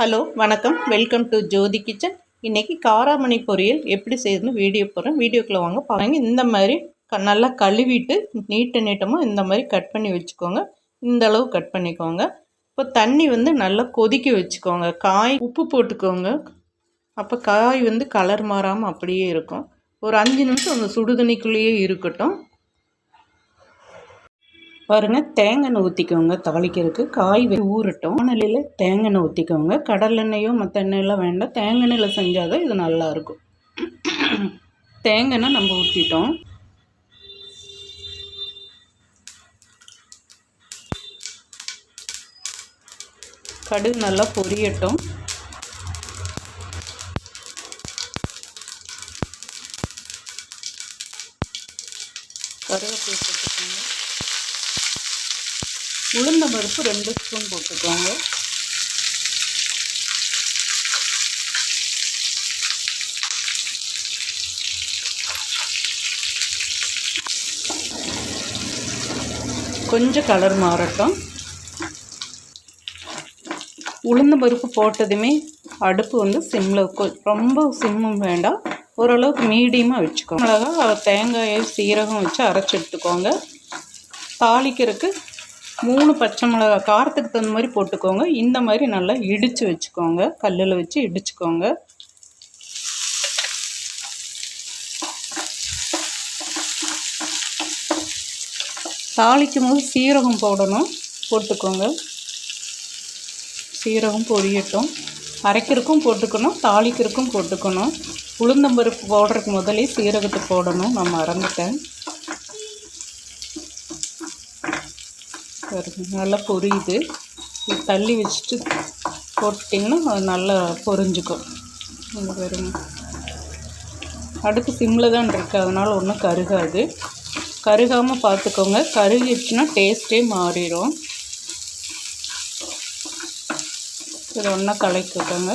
Hello வணக்கம். Welcome to Jothi kitchen இன்றைக்கி காராமணி பொரியல் எப்படி செய்யணும்னு வீடியோ போடுறேன். வீடியோக்குள்ளே வாங்க பாருங்க. இந்த மாதிரி க நல்லா கழுவிட்டு நீட்ட நீட்டமாக இந்த மாதிரி கட் பண்ணி வச்சுக்கோங்க. இந்த அளவு கட் பண்ணிக்கோங்க. இப்போ தண்ணி வந்து நல்லா கொதிக்க வச்சுக்கோங்க. காய் உப்பு போட்டுக்கோங்க. அப்போ காய் வந்து கலர் மாறாமல் அப்படியே இருக்கும். ஒரு அஞ்சு நிமிஷம் அந்த சுடுதண்ணிக்குள்ளேயே இருக்கட்டும். பாருங்கள் தேங்காய் எண்ணெய் ஊற்றிக்கோங்க தாளிக்கிறதுக்கு காய் ஊறட்டும். வானலியில் தேங்காய் எண்ணெய் ஊற்றிக்கோங்க கடலெண்ணெயோ மற்ற எண்ணெயெல்லாம் வேண்டாம். தேங்காய் எண்ணெயில் செஞ்சால் தான் இது நல்லாயிருக்கும் தேங்காய் எண்ணெய் நம்ம ஊற்றிட்டோம் கடுகு நல்லா பொரியட்டும். கருவேப்பிலை போட்டுக்கோங்க. உளுந்த பருப்பு ரெண்டு ஸ்பூன் போட்டுக்கோங்க. கொஞ்சம் கலர் மாறட்டும். உளுந்த பருப்பு போட்டதுமே அடுப்பு வந்து சிம்மில் ரொம்ப சிம்மும் வேண்டாம். ஓரளவுக்கு மீடியமாக வச்சுக்கோங்க. மிளகா தேங்காயை சீரகம் வச்சு அரைச்சி எடுத்துக்கோங்க. தாளிக்கிறதுக்கு மூணு பச்சை மிளகா காரத்துக்கு தகுந்த மாதிரி போட்டுக்கோங்க. இந்த மாதிரி நல்லா இடித்து வச்சுக்கோங்க. கல்லில் வச்சு இடிச்சுக்கோங்க. தாளிக்கும் போது சீரகம் போடணும். போட்டுக்கோங்க. சீரகம் பொரியட்டும். அரைக்கிறதுக்கும் போட்டுக்கணும் தாளிக்கிறதுக்கும் போட்டுக்கணும். உளுந்தம்பருப்பு போடுறதுக்கு முதலே சீரகத்தை போடணும். நான் மறந்துட்டேன். நல்லா பொரியுது. தள்ளி வச்சுட்டு போட்டிங்கன்னா அது நல்லா பொரிஞ்சுக்கும். இந்த பாருங்க. அடுப்பு சிம்மில் தான் இருக்குது அதனால் ஒன்றும் கருகாது. கருகாமல் பார்த்துக்கோங்க கருகிடுச்சுன்னா டேஸ்ட்டே மாறிடும். இது ஒன்றா கலக்கிக்கோங்க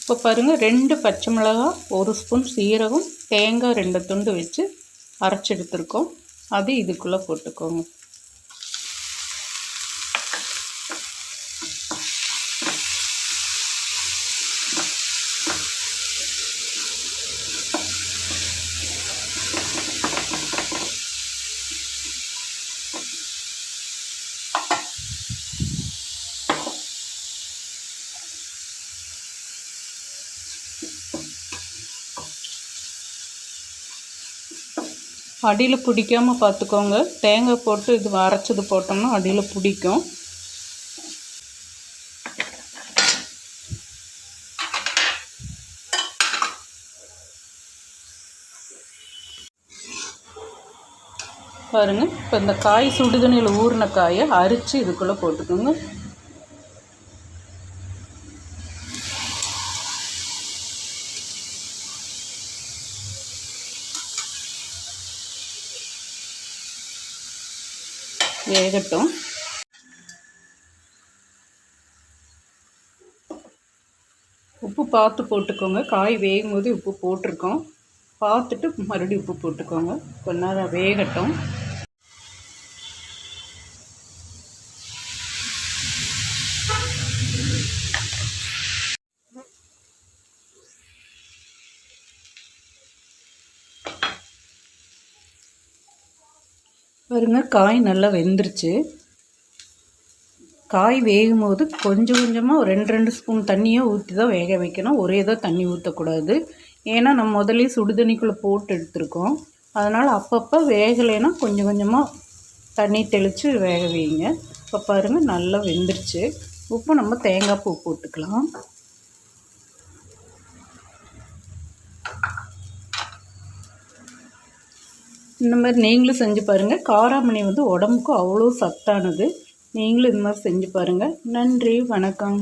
இப்போ பாருங்கள் ரெண்டு பச்சை மிளகா ஒரு ஸ்பூன் சீரகம் தேங்காய் ரெண்டு துண்டு வச்சு அரைச்சி எடுத்துருக்கோம். அது இதுக்குள்ளே போட்டுக்கோங்க. அடியில் பிடிக்காமல் பார்த்துக்கோங்க தேங்காய் போட்டு இது அரைச்சது போட்டோம்னா அடியில் பிடிக்கும். பாருங்கள் இப்போ இந்த காய் சுடுதண்ணியில் ஊறின காயை அரித்து இதுக்குள்ளே போட்டுக்கோங்க. வேகட்டும். உப்பு பார்த்து போட்டுக்கோங்க. காய் வேகும் போது உப்பு போட்டிருக்கோம். பார்த்துட்டு மறுபடியும் உப்பு போட்டுக்கோங்க. கொஞ்ச நேரம் வேகட்டும். பாருங்க காய் நல்லா வெந்துருச்சு. காய் வேகும் போது கொஞ்சம் கொஞ்சமாக ஒரு ரெண்டு ரெண்டு ஸ்பூன் தண்ணியை ஊற்றி தான் வேக வைக்கணும். ஒரே தான் தண்ணி ஊற்றக்கூடாது ஏன்னா நம்ம முதலே சுடுதண்ணிக்குள்ளே போட்டு எடுத்துருக்கோம். அதனால் அப்பப்போ வேகலைன்னா கொஞ்சம் கொஞ்சமாக தண்ணி தெளித்து வேக வைங்க. இப்போ பாருங்கள் நல்லா வெந்துருச்சு. உப்பு நம்ம தேங்காய் பூ போட்டுக்கலாம். இந்த மாதிரி நீங்களும் செஞ்சு பாருங்கள் காராமணி வந்து உடம்புக்கும் அவ்வளோ சத்தானது. நீங்களும் இந்த மாதிரி செஞ்சு பாருங்கள் நன்றி வணக்கம்.